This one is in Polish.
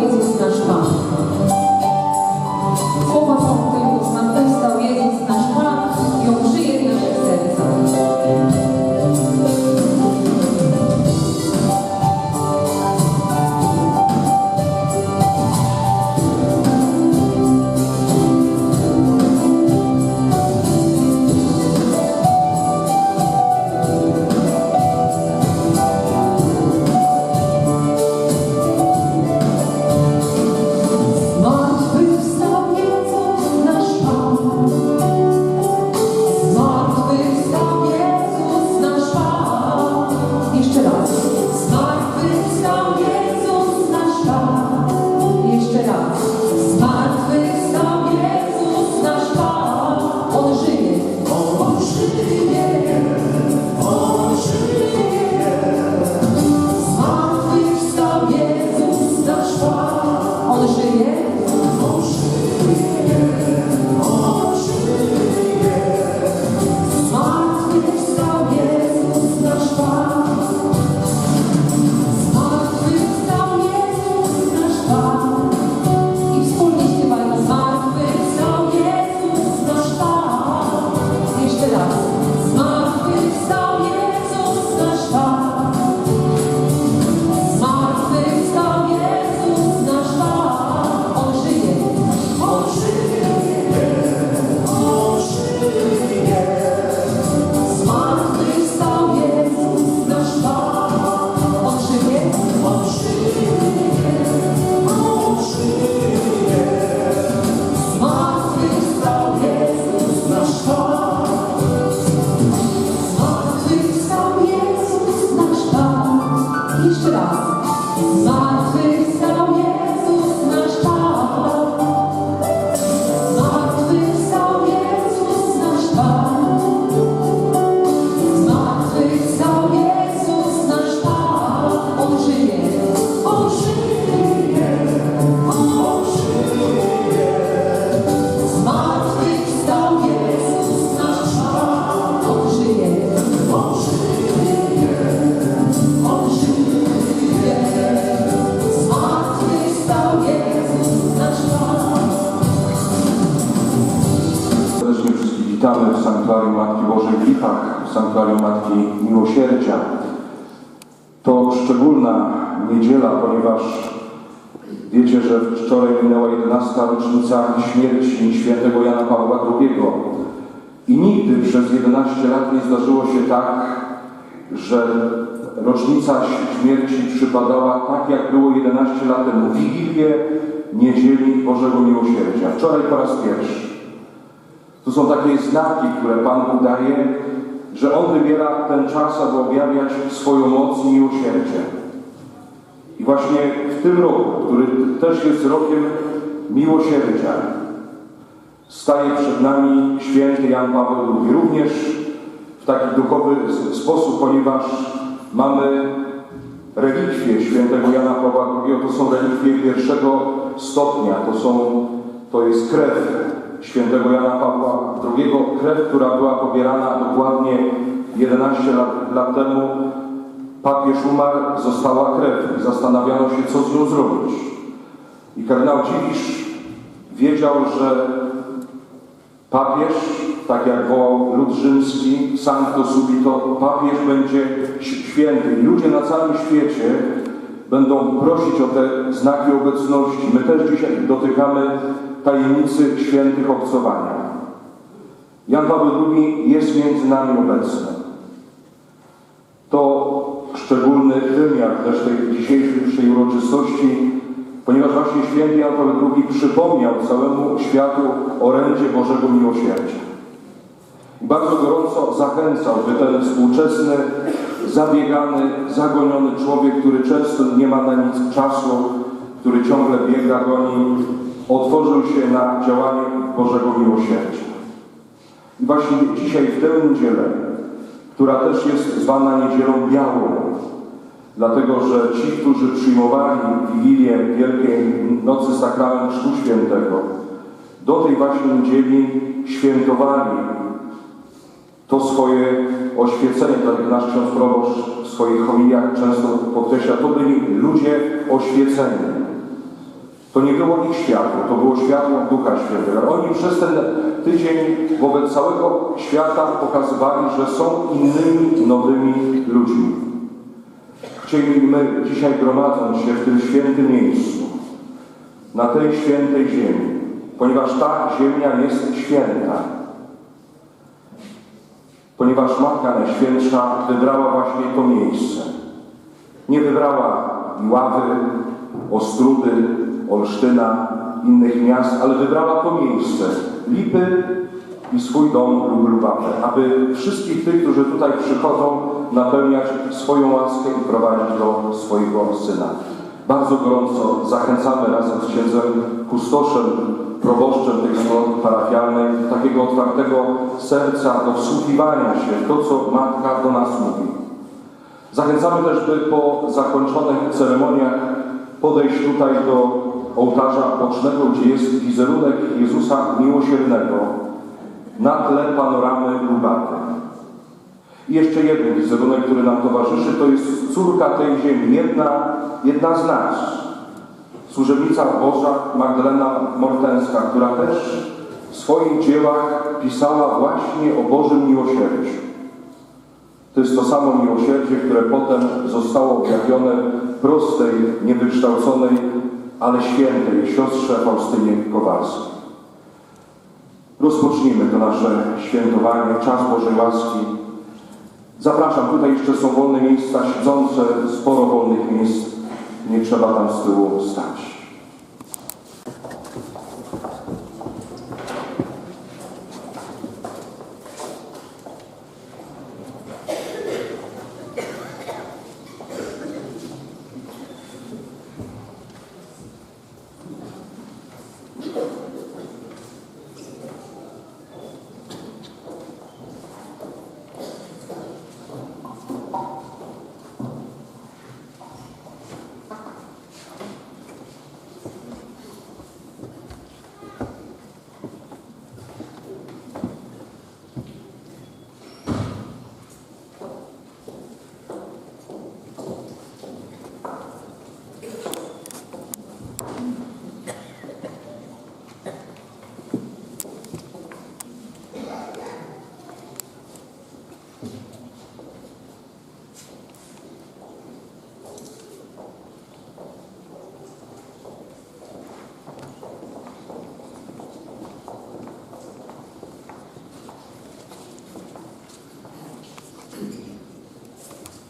Jesus Gaspar. Бачився witamy w Sanktuarium Matki Bożej w Lichach, w Sanktuarium Matki Miłosierdzia. To szczególna niedziela, ponieważ wiecie, że wczoraj minęła 11. rocznica śmierci świętego Jana Pawła II. I nigdy przez 11 lat nie zdarzyło się tak, że rocznica śmierci przypadała tak, jak było 11 lat temu, Wigilię Niedzieli Bożego Miłosierdzia. Wczoraj po raz pierwszy. To są takie znaki, które Pan udaje, że On wybiera ten czas, aby objawiać swoją moc i miłosierdzie. I właśnie w tym roku, który też jest rokiem miłosierdzia, staje przed nami święty Jan Paweł II. Również w taki duchowy sposób, ponieważ mamy relikwie świętego Jana Pawła II. To są relikwie pierwszego stopnia. To, są, to jest krew świętego Jana Pawła II. Krew, która była pobierana dokładnie 11 lat, lat temu. Papież umarł, została krew i zastanawiano się, co z nią zrobić. I kardynał Dziwisz wiedział, że papież, tak jak wołał lud rzymski, sancto subito, papież będzie święty. Ludzie na całym świecie będą prosić o te znaki obecności. My też dzisiaj dotykamy tajemnicy świętych obcowania. Jan Paweł II jest między nami obecny. To szczególny wymiar też tej dzisiejszej uroczystości, ponieważ właśnie święty Jan Paweł II przypomniał całemu światu orędzie Bożego Miłosierdzia. Bardzo gorąco zachęcał, by ten współczesny, zabiegany, zagoniony człowiek, który często nie ma na nic czasu, który ciągle biega, goni, otworzył się na działanie Bożego Miłosierdzia. I właśnie dzisiaj w tę niedzielę, która też jest zwana Niedzielą Białą, dlatego że ci, którzy przyjmowali Wigilię Wielkiej Nocy Sakrament Chrztu Świętego, do tej właśnie niedzieli świętowali to swoje oświecenie, tak jak nasz ksiądz proboszcz w swoich homiliach często podkreśla, to byli ludzie oświeceni. To nie było ich światło, to było światło Ducha Świętego. Oni przez ten tydzień wobec całego świata pokazywali, że są innymi, nowymi ludźmi. Chcielibyśmy dzisiaj gromadząc się w tym świętym miejscu, na tej świętej ziemi, ponieważ ta ziemia jest święta. Ponieważ Matka Najświętsza wybrała właśnie to miejsce. Nie wybrała Iławy, Ostrudy, Olsztyna, innych miast, ale wybrała to miejsce, Lipy i swój dom lub Lubawę, aby wszystkich tych, którzy tutaj przychodzą, napełniać swoją łaskę i prowadzić do swojego Syna. Bardzo gorąco zachęcamy razem z księdzem kustoszem, proboszczem tej wspólnoty parafialnej takiego otwartego serca, do wsłuchiwania się w to, co Matka do nas mówi. Zachęcamy też, by po zakończonych ceremoniach podejść tutaj do ołtarza bocznego, gdzie jest wizerunek Jezusa Miłosiernego na tle panoramy Lubaty. I jeszcze jeden wizerunek, który nam towarzyszy, to jest córka tej ziemi, jedna, jedna z nas. Służebnica Boża Magdalena Mortenska, która też w swoich dziełach pisała właśnie o Bożym miłosierdziu. To jest to samo miłosierdzie, które potem zostało objawione prostej, niewykształconej, ale świętej siostrze Faustynie Kowalskiej. Rozpocznijmy to nasze świętowanie, czas Bożej łaski. Zapraszam, tutaj jeszcze są wolne miejsca siedzące, sporo wolnych miejsc. Nie trzeba tam z tyłu stać.